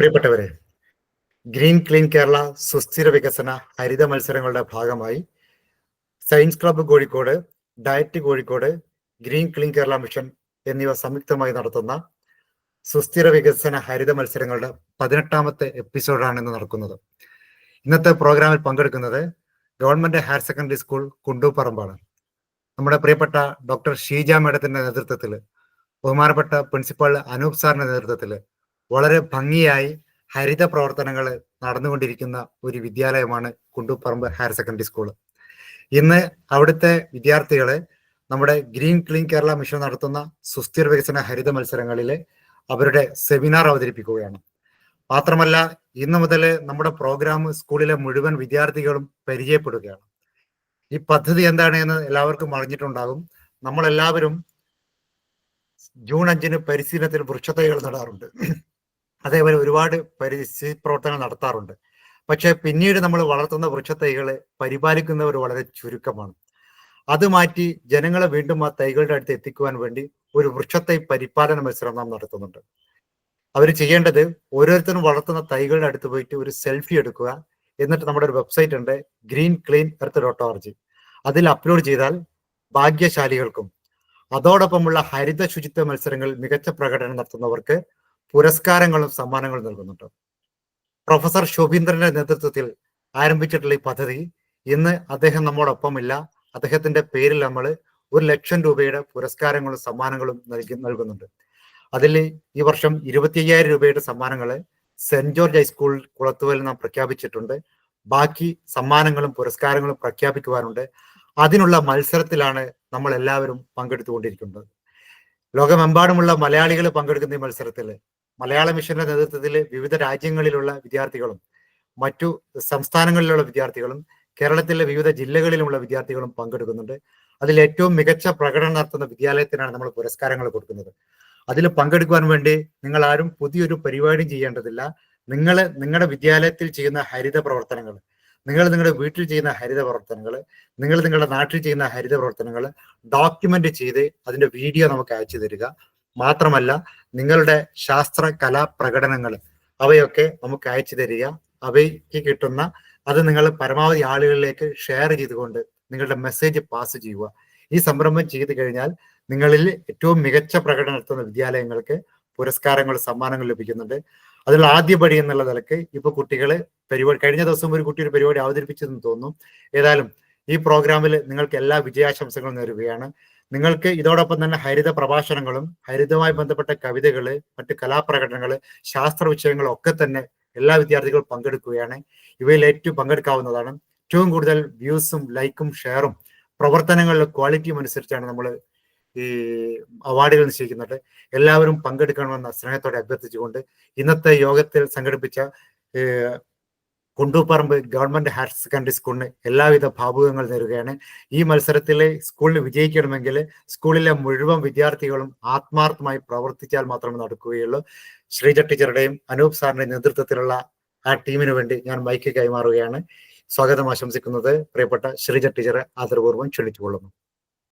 പ്രിയപ്പെട്ടവരെ green clean Kerala സുസ്ഥിര വികസന ഹരിത മത്സരങ്ങളുടെ ഭാഗമായി science club Kozhikode DIET Kozhikode green clean Kerala mission എന്നിവ സംയുക്തമായി നടത്തുന്ന സുസ്ഥിര വികസന ഹരിത മത്സരങ്ങളുടെ പതിനെട്ടാമത്തെ എപ്പിസോഡാണ് ഇന്ന് നടക്കുന്നത്. ഇന്നത്തെ പ്രോഗ്രാമിൽ പങ്കെടുക്കുന്നത് ഗവൺമെന്റ് ഹയർ സെക്കൻഡറി സ്കൂൾ കുണ്ടൂപ്പറമ്പാണ് നമ്മുടെ പ്രിയപ്പെട്ട ഡോക്ടർ ഷീജ മേഡത്തിന്റെ നേതൃത്വത്തിൽ ബഹുമാനപ്പെട്ട പ്രിൻസിപ്പൽ അനൂപ് സാറിന്റെ നേതൃത്വത്തിൽ വളരെ ഭംഗിയായി ഹരിത പ്രവർത്തനങ്ങൾ നടന്നുകൊണ്ടിരിക്കുന്ന ഒരു വിദ്യാലയമാണ് കുണ്ടുപറമ്പ് ഹയർ സെക്കൻഡറി സ്കൂൾ. ഇന്ന് അവിടുത്തെ വിദ്യാർത്ഥികളെ നമ്മുടെ ഗ്രീൻ ക്ലീൻ കേരള മിഷൻ നടത്തുന്ന സുസ്ഥിര വികസന ഹരിത മത്സരങ്ങളിൽ അവരുടെ സെമിനാർ അവതരിപ്പിക്കുകയാണ്. മാത്രമല്ല ഇന്ന് മുതൽ നമ്മുടെ പ്രോഗ്രാം സ്കൂളിലെ മുഴുവൻ വിദ്യാർത്ഥികളും പരിചയപ്പെടുകയാണ്. ഈ പദ്ധതി എന്താണ് എന്ന് എല്ലാവർക്കും അറിഞ്ഞിട്ടുണ്ടാകും. നമ്മളെല്ലാവരും ജൂൺ അഞ്ചിന് പരിശീലനത്തിൽ വൃക്ഷത്തൈകൾ നടാറുണ്ട്. അതേപോലെ ഒരുപാട് പരിസ്ഥിതി പ്രവർത്തനങ്ങൾ നടത്താറുണ്ട്. പക്ഷെ പിന്നീട് നമ്മൾ വളർത്തുന്ന വൃക്ഷത്തൈകളെ പരിപാലിക്കുന്നവർ വളരെ ചുരുക്കമാണ്. അത് മാറ്റി ജനങ്ങളെ വീണ്ടും ആ തൈകളുടെ അടുത്ത് എത്തിക്കുവാൻ വേണ്ടി ഒരു വൃക്ഷത്തൈ പരിപാലന മത്സരം നാം നടത്തുന്നുണ്ട്. അവർ ചെയ്യേണ്ടത് ഓരോരുത്തരും വളർത്തുന്ന തൈകളുടെ അടുത്ത് പോയിട്ട് ഒരു സെൽഫി എടുക്കുക. എന്നിട്ട് നമ്മുടെ ഒരു വെബ്സൈറ്റ് ഉണ്ട് green clean earth dot org അതിൽ അപ്ലോഡ് ചെയ്താൽ ഭാഗ്യശാലികൾക്കും അതോടൊപ്പമുള്ള ഹരിത ശുചിത്വ മത്സരങ്ങളിൽ മികച്ച പ്രകടനം നടത്തുന്നവർക്ക് പുരസ്കാരങ്ങളും സമ്മാനങ്ങളും നൽകുന്നുണ്ട്. പ്രൊഫസർ ശോഭീന്ദ്രന്റെ നേതൃത്വത്തിൽ ആരംഭിച്ചിട്ടുള്ള ഈ പദ്ധതി ഇന്ന് അദ്ദേഹം നമ്മോടൊപ്പമില്ല. അദ്ദേഹത്തിന്റെ പേരിൽ നമ്മൾ ഒരു ലക്ഷം രൂപയുടെ പുരസ്കാരങ്ങളും സമ്മാനങ്ങളും നൽകി നൽകുന്നുണ്ട്. അതിൽ ഈ വർഷം ഇരുപത്തി അയ്യായിരം രൂപയുടെ സമ്മാനങ്ങൾ സെന്റ് ജോർജ് ഹൈസ്കൂൾ കുളത്തുവൽ നാം പ്രഖ്യാപിച്ചിട്ടുണ്ട്. ബാക്കി സമ്മാനങ്ങളും പുരസ്കാരങ്ങളും പ്രഖ്യാപിക്കുവാനുണ്ട്. അതിനുള്ള മത്സരത്തിലാണ് നമ്മൾ എല്ലാവരും പങ്കെടുത്തുകൊണ്ടിരിക്കുന്നത്. ലോകമെമ്പാടുമുള്ള മലയാളികൾ പങ്കെടുക്കുന്ന ഈ മത്സരത്തിൽ മലയാള മിഷന്റെ നേതൃത്വത്തിൽ വിവിധ രാജ്യങ്ങളിലുള്ള വിദ്യാർത്ഥികളും മറ്റു സംസ്ഥാനങ്ങളിലുള്ള വിദ്യാർത്ഥികളും കേരളത്തിലെ വിവിധ ജില്ലകളിലുമുള്ള വിദ്യാർത്ഥികളും പങ്കെടുക്കുന്നുണ്ട്. അതിൽ ഏറ്റവും മികച്ച പ്രകടനം നടത്തുന്ന വിദ്യാലയത്തിനാണ് നമ്മൾ പുരസ്കാരങ്ങൾ കൊടുക്കുന്നത്. അതിൽ പങ്കെടുക്കുവാൻ വേണ്ടി നിങ്ങൾ ആരും പുതിയൊരു പരിപാടി ചെയ്യേണ്ടതില്ല. നിങ്ങൾ നിങ്ങളുടെ വിദ്യാലയത്തിൽ ചെയ്യുന്ന ഹരിത പ്രവർത്തനങ്ങൾ നിങ്ങൾ നിങ്ങളുടെ വീട്ടിൽ ചെയ്യുന്ന ഹരിത പ്രവർത്തനങ്ങൾ നിങ്ങൾ നിങ്ങളുടെ നാട്ടിൽ ചെയ്യുന്ന ഹരിത പ്രവർത്തനങ്ങൾ ഡോക്യുമെന്റ് ചെയ്ത് അതിന്റെ വീഡിയോ നമുക്ക് അയച്ചു തരിക. മാത്രമല്ല നിങ്ങളുടെ ശാസ്ത്ര കലാ പ്രകടനങ്ങൾ അവയൊക്കെ നമുക്ക് അയച്ചു തരിക. അവയ്ക്ക് കിട്ടുന്ന അത് നിങ്ങൾ പരമാവധി ആളുകളിലേക്ക് ഷെയർ ചെയ്തുകൊണ്ട് നിങ്ങളുടെ മെസ്സേജ് പാസ് ചെയ്യുക. ഈ സംരംഭം ചെയ്തു കഴിഞ്ഞാൽ നിങ്ങളിൽ ഏറ്റവും മികച്ച പ്രകടനം നടത്തുന്ന വിദ്യാലയങ്ങൾക്ക് പുരസ്കാരങ്ങൾ സമ്മാനങ്ങൾ ലഭിക്കുന്നുണ്ട്. അതിൽ ആദ്യ പടി എന്നുള്ള നിലയ്ക്ക് ഇപ്പൊ കുട്ടികളെ പരിപാടി കഴിഞ്ഞ ദിവസം ഒരു കുട്ടി ഒരു പരിപാടി അവതരിപ്പിച്ചതെന്ന് തോന്നുന്നു ഏതായാലും ഈ പ്രോഗ്രാമിൽ നിങ്ങൾക്ക് എല്ലാ വിജയാശംസകളും നേരുകയാണ്. നിങ്ങൾക്ക് ഇതോടൊപ്പം തന്നെ ഹരിത പ്രഭാഷണങ്ങളും ഹരിതവുമായി ബന്ധപ്പെട്ട കവിതകൾ മറ്റ് കലാപ്രകടനങ്ങൾ ശാസ്ത്ര വിഷയങ്ങളും ഒക്കെ തന്നെ എല്ലാ വിദ്യാർത്ഥികളും പങ്കെടുക്കുകയാണ്. ഇവയിൽ ഏറ്റവും പങ്കെടുക്കാവുന്നതാണ്. ഏറ്റവും കൂടുതൽ വ്യൂസും ലൈക്കും ഷെയറും പ്രവർത്തനങ്ങളിലെ ക്വാളിറ്റിയും അനുസരിച്ചാണ് നമ്മൾ ഈ അവാർഡുകൾ നിശ്ചയിക്കുന്നത്. എല്ലാവരും പങ്കെടുക്കണമെന്ന സ്നേഹത്തോടെ അഭ്യർത്ഥിച്ചുകൊണ്ട് ഇന്നത്തെ യോഗത്തിൽ സംഘടിപ്പിച്ച കുണ്ടൂപ്പറമ്പ് ഗവൺമെന്റ് ഹയർ സെക്കൻഡറി സ്കൂളിന് എല്ലാവിധ ഭാവുകങ്ങൾ നേരുകയാണ്. ഈ മത്സരത്തിലെ സ്കൂളിന് വിജയിക്കണമെങ്കിൽ സ്കൂളിലെ മുഴുവൻ വിദ്യാർത്ഥികളും ആത്മാർത്ഥമായി പ്രവർത്തിച്ചാൽ മാത്രമേ നടക്കുകയുള്ളൂ. ശ്രീജ ടീച്ചറുടെയും അനൂപ് സാറിന്റെ നേതൃത്വത്തിലുള്ള ആ ടീമിന് വേണ്ടി ഞാൻ മൈക്ക് കൈമാറുകയാണ്. സ്വാഗതം ആശംസിക്കുന്നത് പ്രിയപ്പെട്ട ശ്രീജ ടീച്ചറെ ആദരപൂർവം ക്ഷണിച്ചുകൊള്ളുന്നു